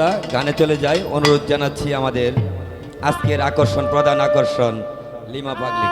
আমরা গানে চলে যাই। অনুরোধ জানাচ্ছি আমাদের আজকের আকর্ষণ প্রধান আকর্ষণ লিমা পাগলি।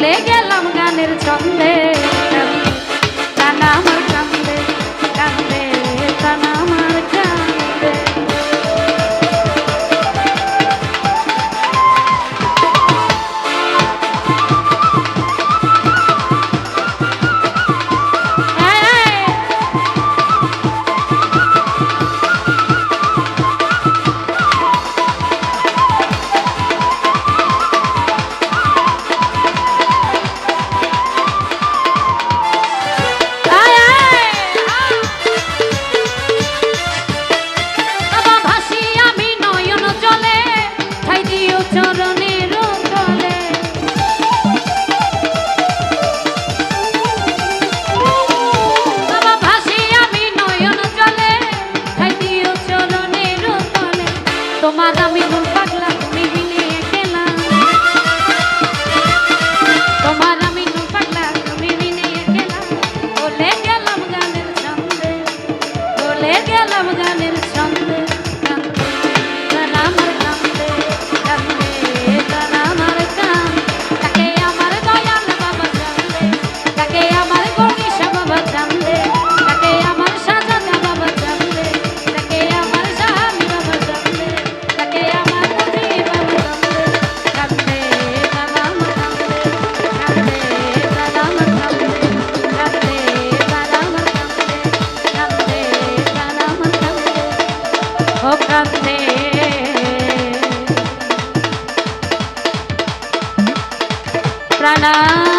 চলে গেলাম গানের ছন্দে। Nó